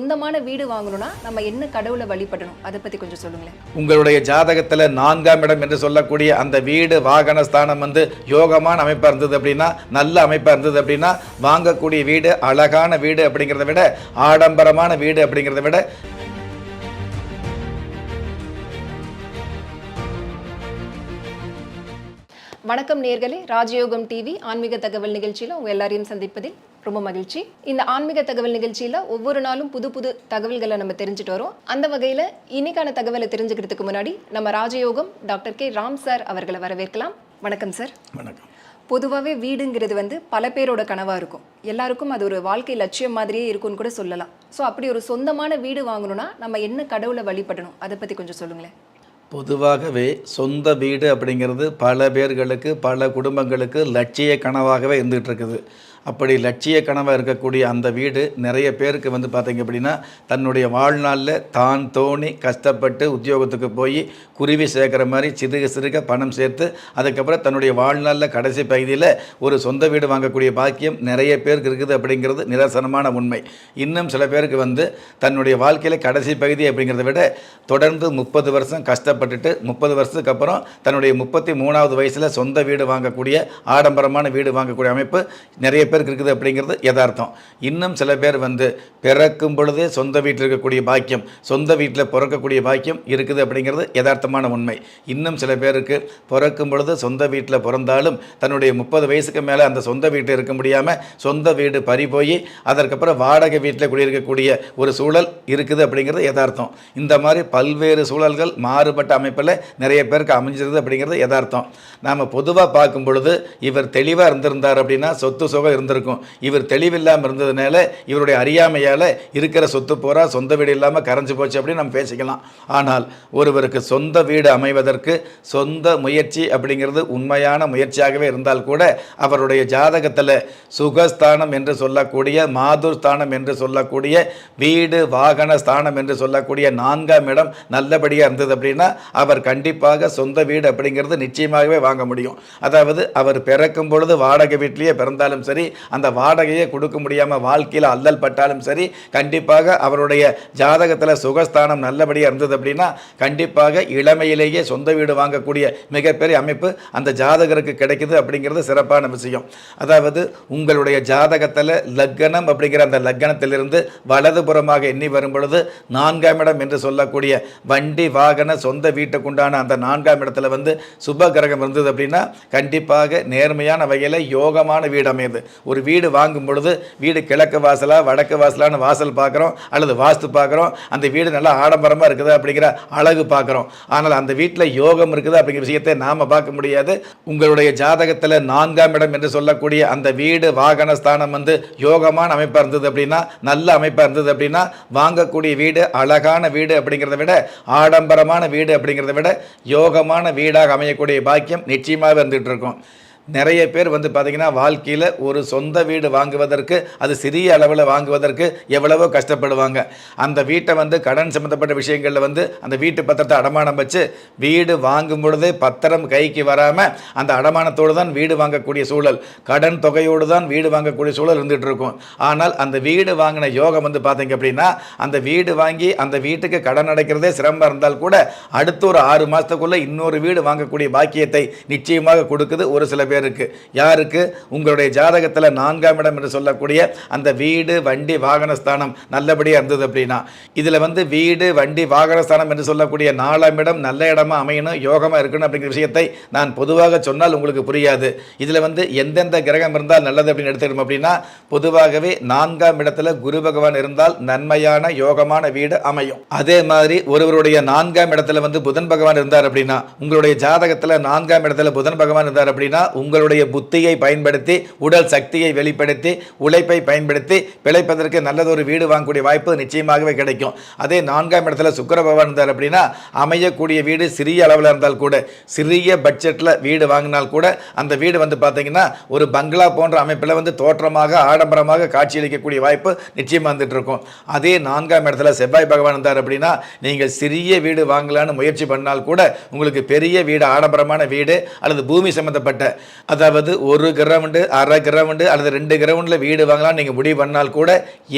சொந்தமான வீடு வாங்கணும்னா நம்ம என்ன கடவுளை வழிபடணும்? அதை பத்தி கொஞ்சம் சொல்லுங்களேன். உங்களுடைய ஜாதகத்தில் நான்காம் இடம் என்று சொல்லக்கூடிய அந்த வீடு வாகன ஸ்தானம் வந்து யோகமான அமைப்பாக இருந்தது அப்படின்னா நல்ல அமைப்பாக இருந்தது அப்படின்னா வாங்கக்கூடிய வீடு அழகான வீடு அப்படிங்கிறத விட ஆடம்பரமான வீடு அப்படிங்கிறத விட வணக்கம் நேர்களே. ராஜயோகம் டிவி ஆன்மீக தகவல் நிகழ்ச்சியில உங்க எல்லாரையும் சந்திப்பதில் ரொம்ப மகிழ்ச்சி. இந்த ஆன்மீக தகவல் நிகழ்ச்சியில ஒவ்வொரு நாளும் புது புது தகவல்களை நம்ம தெரிஞ்சுட்டு வரோம். அந்த வகையில இன்னைக்கான தகவலை தெரிஞ்சுக்கிறதுக்கு முன்னாடி நம்ம ராஜயோகம் டாக்டர் கே. ராம் சார் அவர்களை வரவேற்கலாம். வணக்கம் சார். வணக்கம். பொதுவாகவே வீடுங்கிறது வந்து பல பேரோட கனவாக இருக்கும். எல்லாருக்கும் அது ஒரு வாழ்க்கை லட்சியம் மாதிரியே இருக்கும்னு கூட சொல்லலாம். ஸோ அப்படி ஒரு சொந்தமான வீடு வாங்கணும்னா நம்ம என்ன கடவுளை வழிபடணும்? அதை பற்றி கொஞ்சம் சொல்லுங்களேன். பொதுவாகவே சொந்த வீடு அப்படிங்கிறது பல பேர்களுக்கு பல குடும்பங்களுக்கு லட்சிய கனவாகவே இருந்துகிட்டு இருக்குது. அப்படி லட்சிய கனவாக இருக்கக்கூடிய அந்த வீடு நிறைய பேருக்கு வந்து பார்த்தீங்க அப்படின்னா தன்னுடைய வாழ்நாளில் தான் தோணி கஷ்டப்பட்டு உத்தியோகத்துக்கு போய் குருவி சேர்க்குற மாதிரி சிறுக சிறுக பணம் சேர்த்து அதுக்கப்புறம் தன்னுடைய வாழ்நாளில் கடைசி பகுதியில் ஒரு சொந்த வீடு வாங்கக்கூடிய பாக்கியம் நிறைய பேருக்கு இருக்குது அப்படிங்கிறது நிதர்சனமான உண்மை. இன்னும் சில பேருக்கு வந்து தன்னுடைய வாழ்க்கையில் கடைசி பகுதி அப்படிங்கிறத விட தொடர்ந்து முப்பது வருஷம் கஷ்டப்பட்டுட்டு முப்பது வருஷத்துக்கு அப்புறம் தன்னுடைய முப்பத்தி மூணாவது வயசில் சொந்த வீடு வாங்கக்கூடிய ஆடம்பரமான வீடு வாங்கக்கூடிய அமைப்பு நிறைய பேருக்கு இருக்குது அப்படிங்கிறது யதார்த்தம். இன்னும் சில பேர் வந்து பிறக்கும் பொழுதே சொந்த வீட்டில் இருக்கக்கூடிய பாக்கியம் சொந்த வீட்டில் பிறக்கக்கூடிய பாக்கியம் இருக்குது அப்படிங்கிறது யதார்த்தமான உண்மை. இன்னும் சில பேருக்கு பிறக்கும் பொழுது சொந்த வீட்டில் பிறந்தாலும் தன்னுடைய முப்பது வயசுக்கு மேலே அந்த சொந்த வீட்டில் இருக்க முடியாமல் சொந்த வீடு பறி போய் அதற்கப்புறம் வாடகை வீட்டில் குடியிருக்கக்கூடிய ஒரு சூழல் இருக்குது அப்படிங்கிறது யதார்த்தம். இந்த மாதிரி பல்வேறு சூழல்கள் மாறுபட்ட அமைப்பில் நிறைய பேருக்கு அமைஞ்சிருது அப்படிங்கிறது யதார்த்தம். நாம் பொதுவாக பார்க்கும் பொழுது இவர் தெளிவாக இருந்திருந்தார் அப்படின்னா சொத்து சுகம் இருந்திருக்கும். இவர் தெளிவில்லாமல் இருந்ததுனால இவருடைய அறியாமையால் இருக்கிற சொத்து போகிறா சொந்த வீடு இல்லாமல் கரைஞ்சு போச்சு அப்படின்னு நம்ம பேசிக்கலாம். ஆனால் ஒருவருக்கு சொந்த வீடு அமைவதற்கு சொந்த முயற்சி அப்படிங்கிறது உண்மையான முயற்சியாகவே இருந்தால் கூட அவருடைய ஜாதகத்தில் சுகஸ்தானம் என்று சொல்லக்கூடிய மாதுர் ஸ்தானம் என்று சொல்லக்கூடிய வீடு வாகன ஸ்தானம் என்று சொல்லக்கூடிய நான்காம் இடம் நல்லபடியாக இருந்தது அப்படின்னா அவர் கண்டிப்பாக சொந்த வீடு அப்படிங்கிறது நிச்சயமாகவே வாங்க முடியும். அதாவது அவர் பிறக்கும் பொழுது வாடகை வீட்டிலேயே பிறந்தாலும் சரி அந்த வாடகையை கொடுக்க முடியாமல் வாழ்க்கையில் அல்லல் பட்டாலும் சரி கண்டிப்பாக அவருடைய ஜாதகத்தில் சுகஸ்தானம் நல்லபடியாக இருந்தது அப்படின்னா கண்டிப்பாக இளமையிலேயே சொந்த வீடு வாங்கக்கூடிய மிகப்பெரிய அமைப்பு அந்த ஜாதகருக்கு கிடைக்குது அப்படிங்கிறது சிறப்பான விஷயம். அதாவது உங்களுடைய ஜாதகத்தில் லக்கணம் அப்படிங்கிற அந்த லக்கணத்திலிருந்து வலதுபுறமாக எண்ணி வரும் பொழுது நான்காம் இடம் என்று சொல்லக்கூடிய வண்டி வாகன சொந்த வீட்டுக்குண்டான அந்த நான்காம் இடத்துல வந்து சுப கிரகம் இருந்தது அப்படின்னா கண்டிப்பாக நேர்மையான வகையில் யோகமான வீடு அமையுது. ஒரு வீடு வாங்கும் பொழுது வீடு கிழக்கு வாசலாக வடக்கு வாசலான்னு வாசல் பார்க்குறோம் அல்லது வாஸ்து பார்க்குறோம் அந்த வீடு நல்லா ஆடம்பரமாக இருக்குது அப்படிங்கிற அழகு பார்க்குறோம். ஆனால் அந்த வீட்டில் யோகம் இருக்குது அப்படிங்கிற விஷயத்தை நாம் பார்க்க முடியாது. உங்களுடைய ஜாதகத்தில் நான்காம் இடம் என்று சொல்லக்கூடிய அந்த வீடு வாகன ஸ்தானம் வந்து யோகமான அமைப்பாக இருந்தது அப்படின்னா நல்ல அமைப்பாக இருந்தது அப்படின்னா வாங்கக்கூடிய வீடு அழகான வீடு அப்படிங்கிறத விட ஆடம்பரமான வீடு அப்படிங்கிறத விட யோகமான வீடாக அமையக்கூடிய பாக்கியம் நிச்சயமாக இருந்துகிட்டு இருக்கும். நிறைய பேர் வந்து பார்த்திங்கன்னா வாழ்க்கையில் ஒரு சொந்த வீடு வாங்குவதற்கு அது சிறிய அளவில் வாங்குவதற்கு எவ்வளவோ கஷ்டப்படுவாங்க. அந்த வீட்டை வந்து கடன் சம்மந்தப்பட்ட விஷயங்களில் வந்து அந்த வீட்டு பத்திரத்தை அடமானம் வச்சு வீடு வாங்கும் பொழுதே பத்திரம் கைக்கு வராமல் அந்த அடமானத்தோடு தான் வீடு வாங்கக்கூடிய சூழல் கடன் தொகையோடு தான் வீடு வாங்கக்கூடிய சூழல் இருந்துகிட்டு இருக்கும். ஆனால் அந்த வீடு வாங்கின யோகம் வந்து பார்த்தீங்க அப்படின்னா அந்த வீடு வாங்கி அந்த வீட்டுக்கு கடன் அடைக்கிறதே சிரமம் இருந்தால் கூட அடுத்த ஒரு ஆறு மாதத்துக்குள்ளே இன்னொரு வீடு வாங்கக்கூடிய பாக்கியத்தை நிச்சயமாக கொடுக்குது ஒரு சில பேர் பேருக்கு யாருக்கு? உங்களுடைய ஜாதகத்தில் நான்காம் இடம் என்று சொல்லக்கூடிய அந்த வீடு வண்டி வாகன ஸ்தானம் நல்லபடியாக இருந்தது அப்படின்னா இதில் வந்து வீடு வண்டி வாகன ஸ்தானம் என்று சொல்லக்கூடிய நாலாம் இடம் நல்ல இடமா அமையணும் யோகமாக இருக்கணும் அப்படிங்கிற விஷயத்தை நான் பொதுவாக சொன்னால் உங்களுக்கு புரியாது. இதில் வந்து எந்தெந்த கிரகம் இருந்தால் நல்லது அப்படின்னு எடுத்துக்கணும் அப்படின்னா பொதுவாகவே நான்காம் இடத்துல குரு பகவான் இருந்தால் நன்மையான யோகமான வீடு அமையும். அதே மாதிரி ஒருவருடைய நான்காம் இடத்துல வந்து புதன் பகவான் இருந்தார் அப்படின்னா உங்களுடைய ஜாதகத்தில் நான்காம் இடத்துல புதன் பகவான் இருந்தார் அப்படின்னா உங்களுடைய புத்தியை பயன்படுத்தி உடல் சக்தியை வெளிப்படுத்தி உழைப்பை பயன்படுத்தி பிழைப்பதற்கு நல்லதொரு வீடு வாங்கக்கூடிய வாய்ப்பு நிச்சயமாகவே கிடைக்கும். அதே நான்காம் இடத்துல சுக்கர பகவான் இருந்தார் அப்படின்னா அமையக்கூடிய வீடு சிறிய அளவில் இருந்தால் கூட சிறிய பட்ஜெட்டில் வீடு வாங்கினால் கூட அந்த வீடு வந்து பார்த்தீங்கன்னா ஒரு பங்களா போன்ற அமைப்பில் வந்து தோற்றமாக ஆடம்பரமாக காட்சியளிக்கக்கூடிய வாய்ப்பு நிச்சயமாக வந்துட்டு இருக்கும். அதே நான்காம் இடத்துல செவ்வாய் பகவான் இருந்தார் அப்படின்னா நீங்கள் சிறிய வீடு வாங்கலான்னு முயற்சி பண்ணால் கூட உங்களுக்கு பெரிய வீடு ஆடம்பரமான வீடு அல்லது பூமி சம்பந்தப்பட்ட அதாவது ஒரு கிரவுண்டு அரை கிரவுண்டு அல்லது ரெண்டு கிரவுண்டில் வீடு வாங்கலாம். நீங்கள் முடிவு பண்ணால் கூட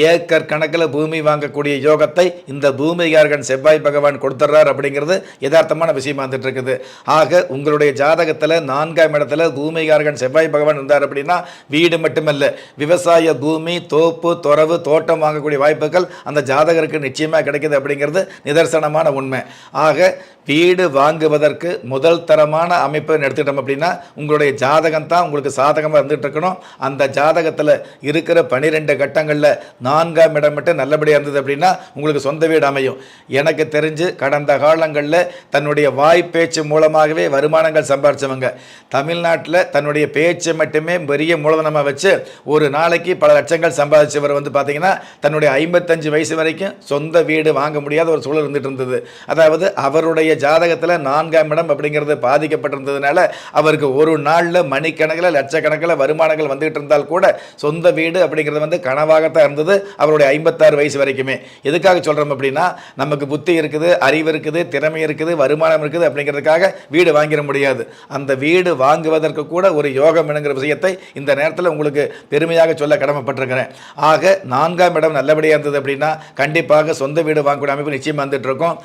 ஏக்கர் கணக்கில் பூமி வாங்கக்கூடிய யோகத்தை இந்த பூமிகாரகன் செவ்வாய் பகவான் கொடுத்துட்றார் அப்படிங்கிறது யதார்த்தமான விஷயமா வந்துட்டு இருக்குது ஆக உங்களுடைய ஜாதகத்தில் நான்காம் இடத்துல பூமிகாரகன் செவ்வாய் பகவான் இருந்தார் அப்படின்னா வீடு மட்டுமல்ல விவசாய பூமி தோப்பு துறவு தோட்டம் வாங்கக்கூடிய வாய்ப்புகள் அந்த ஜாதகருக்கு நிச்சயமாக கிடைக்குது அப்படிங்கிறது நிதர்சனமான உண்மை. ஆக வீடு வாங்குவதற்கு முதல் தரமான அமைப்பை எடுத்துக்கிட்டோம் அப்படின்னா உங்களுடைய ஜாதகம் தான் உங்களுக்கு சாதகமாக இருந்துகிட்டு இருக்கணும். அந்த ஜாதகத்தில் இருக்கிற பனிரெண்டு கட்டங்களில் நான்காம் இடம் மட்டும் நல்லபடியாக இருந்தது அப்படின்னா உங்களுக்கு சொந்த வீடு அமையும். எனக்கு தெரிஞ்சு கடந்த காலங்களில் தன்னுடைய வாய் பேச்சு மூலமாகவே வருமானங்கள் சம்பாரித்தவங்க தமிழ்நாட்டில் தன்னுடைய பேச்சு மட்டுமே பெரிய மூலதனமாக வச்சு ஒரு நாளைக்கு பல லட்சங்கள் சம்பாதிச்சவர் வந்து பார்த்தீங்கன்னா தன்னுடைய ஐம்பத்தஞ்சு வயசு வரைக்கும் சொந்த வீடு வாங்க முடியாத ஒரு சூழல் இருந்துகிட்டு இருந்தது. அதாவது அவருடைய ஜாதகத்தில் நான்காம் இடம் அப்படிங்கிறது பாதிக்கப்பட்டிருந்ததுனால அவருக்கு ஒரு நாளில் மணிக்கணக்கில் லட்சக்கணக்கில் வருமானங்கள் வந்துகிட்டு இருந்தால் கூட சொந்த வீடு அப்படிங்கிறது வந்து கனவாகத்தான் இருந்தது. அவருடைய ஐம்பத்தாறு வயசு வரைக்குமே. எதுக்காக சொல்கிறோம் அப்படின்னா நமக்கு புத்தி இருக்குது அறிவு இருக்குது திறமை இருக்குது வருமானம் இருக்குது அப்படிங்கிறதுக்காக வீடு வாங்கிட முடியாது. அந்த வீடு வாங்குவதற்கு கூட ஒரு யோகம் என்கிற விஷயத்தை இந்த நேரத்தில் உங்களுக்கு பெருமையாக சொல்ல கடமைப்பட்டிருக்கிறேன். ஆக நான்காம் இடம் நல்லபடியாக இருந்தது அப்படின்னா கண்டிப்பாக சொந்த வீடு வாங்கக்கூடிய அமைப்பு நிச்சயம் வந்துட்டு இருக்கும்.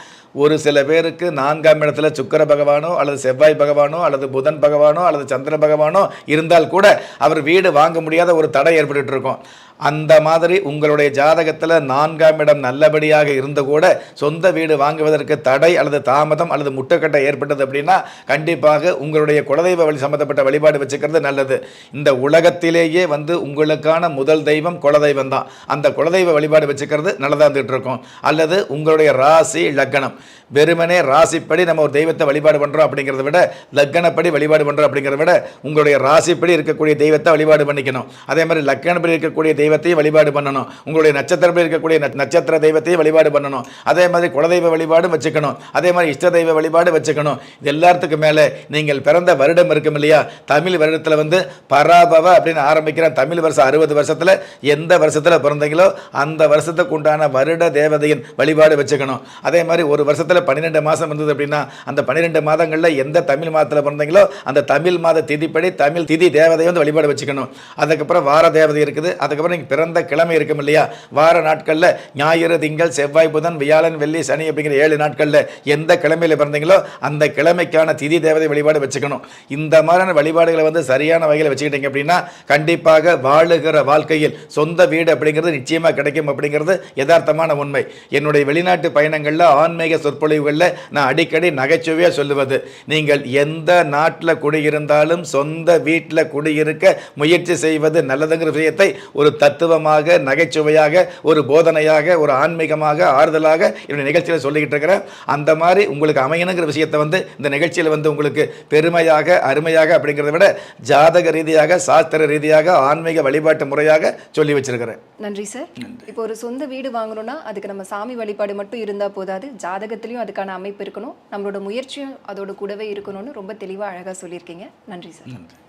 ஒரு சில பேருக்கு நான்காம் இடத்துல சுக்கர பகவானோ அல்லது செவ்வாய் பகவானோ அல்லது புதன் பகவானோ அல்லது சந்திர பகவானோ இருந்தால் கூட அவர் வீடு வாங்க முடியாத ஒரு தடை ஏற்பட்டுட்டு இருக்கும். அந்த மாதிரி உங்களுடைய ஜாதகத்தில் நான்காம் இடம் நல்லபடியாக இருந்து கூட சொந்த வீடு வாங்குவதற்கு தடை அல்லது தாமதம் அல்லது முட்டுக்கட்டை ஏற்பட்டது அப்படின்னா கண்டிப்பாக உங்களுடைய குலதெய்வ வழி சம்மந்தப்பட்ட வழிபாடு வச்சுக்கிறது நல்லது. இந்த உலகத்திலேயே வந்து உங்களுக்கான முதல் தெய்வம் குலதெய்வம் தான். அந்த குலதெய்வ வழிபாடு வச்சுக்கிறது நல்லதாக இருந்துகிட்டு இருக்கும். அல்லது உங்களுடைய ராசி லக்கணம் வெறுமனே ராசிப்படி நம்ம ஒரு தெய்வத்தை வழிபாடு பண்ணுறோம் அப்படிங்கிறத விட லக்கணப்படி வழிபாடு பண்ணுறோம் அப்படிங்கிறத விட உங்களுடைய ராசிப்படி இருக்கக்கூடிய தெய்வத்தை வழிபாடு பண்ணிக்கணும். அதே மாதிரி லக்கணப்படி இருக்கக்கூடிய தெய்வத்தையும் வழிபாடு பண்ணணும். உங்களுடைய நட்சத்திரப்படி இருக்கக்கூடிய நட்சத்திர தெய்வத்தையும் வழிபாடு பண்ணணும். அதே மாதிரி குலதெய்வ வழிபாடும் வச்சுக்கணும். அதே மாதிரி இஷ்ட தெய்வ வழிபாடு வச்சுக்கணும். இது எல்லாத்துக்கும் மேலே நீங்கள் பிறந்த வருடம் இருக்கும் இல்லையா? தமிழ் வருடத்தில் வந்து பராபவ அப்படின்னு ஆரம்பிக்கிற தமிழ் வருஷம் அறுபது வருஷத்தில் எந்த வருஷத்தில் பிறந்தீங்களோ அந்த வருஷத்துக்கு உண்டான வருட தேவதையின் வழிபாடு வச்சுக்கணும். அதே மாதிரி ஒரு வருஷத்தில் பன்னிரெண்டு மாதம் இருந்தது அப்படின்னா அந்த பன்னிரெண்டு மாதங்களில் எந்த தமிழ் மாதத்தில் பிறந்தீங்களோ அந்த தமிழ் மாத திதிப்படி தமிழ் திதி தேவதையை வந்து வழிபாடு வச்சுக்கணும். அதுக்கப்புறம் வார தேவதை இருக்குது. அதுக்கப்புறம் நீங்கள் பிறந்த கிழமை இருக்கும் இல்லையா? வார நாட்களில் ஞாயிறு திங்கள் செவ்வாய் புதன் வியாழன் வெள்ளி சனி அப்படிங்கிற ஏழு நாட்களில் எந்த கிழமையில் பிறந்தீங்களோ அந்த கிழமைக்கான திதி தேவதை வழிபாடு வச்சுக்கணும். இந்த மாதிரியான வழிபாடுகளை வந்து சரியான வகையில் வச்சுக்கிட்டீங்க அப்படின்னா கண்டிப்பாக வாழுகிற வாழ்க்கையில் சொந்த வீடு அப்படிங்கிறது நிச்சயமாக கிடைக்கும் அப்படிங்கிறது யதார்த்தமான உண்மை. என்னுடைய வெளிநாட்டு பயணங்களில் ஆன்மீக சொற்பொழிவுகளில் நான் அடிக்கடி நகைச்சுவையாக சொல்லுவது நீங்கள் எந்த நாட்டில் குடியிருந்தாலும் சொந்த வீட்டில் குடியிருக்க முயற்சி செய்வது நல்லதுங்கிற விஷயத்தை ஒரு தத்துவமாக நகைச்சுவையாக ஒரு போதனையாக ஒரு ஆன்மீகமாக ஆறுதலாக என்னுடைய நிகழ்ச்சியில் சொல்லிக்கிட்டு இருக்கிறேன். அந்த மாதிரி உங்களுக்கு அமையணுங்கிற விஷயத்தை வந்து இந்த நிகழ்ச்சியில் வந்து உங்களுக்கு பெருமையாக அருமையாக அப்படிங்கிறத விட ஜாதக ரீதியாக சாஸ்திர ரீதியாக ஆன்மீக வழிபாட்டு முறையாக சொல்லி வச்சிருக்கிறேன். நன்றி சார் இப்போ ஒரு சொந்த வீடு வாங்கணும்னா அதுக்கு நம்ம சாமி வழிபாடு மட்டும் இருந்தால் போதாது. ஜாதகத்திலையும் அதுக்கான அமைப்பு இருக்கணும். நம்மளோட முயற்சியும் அதோட கூடவே இருக்கணும்னு ரொம்ப தெளிவாக அழகாக சொல்லியிருக்கீங்க. நன்றி சார்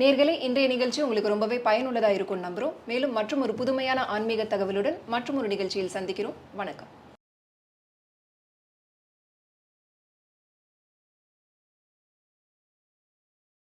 நேர்களே இன்றைய நிகழ்ச்சி உங்களுக்கு ரொம்பவே பயனுள்ளதாக இருக்கும்னு நம்புகிறோம் மேலும் மற்றும் ஒரு புதுமையான ஆன்மீக தகவலுடன் மற்றும் ஒரு நிகழ்ச்சியில் சந்திக்கிறோம். வணக்கம்.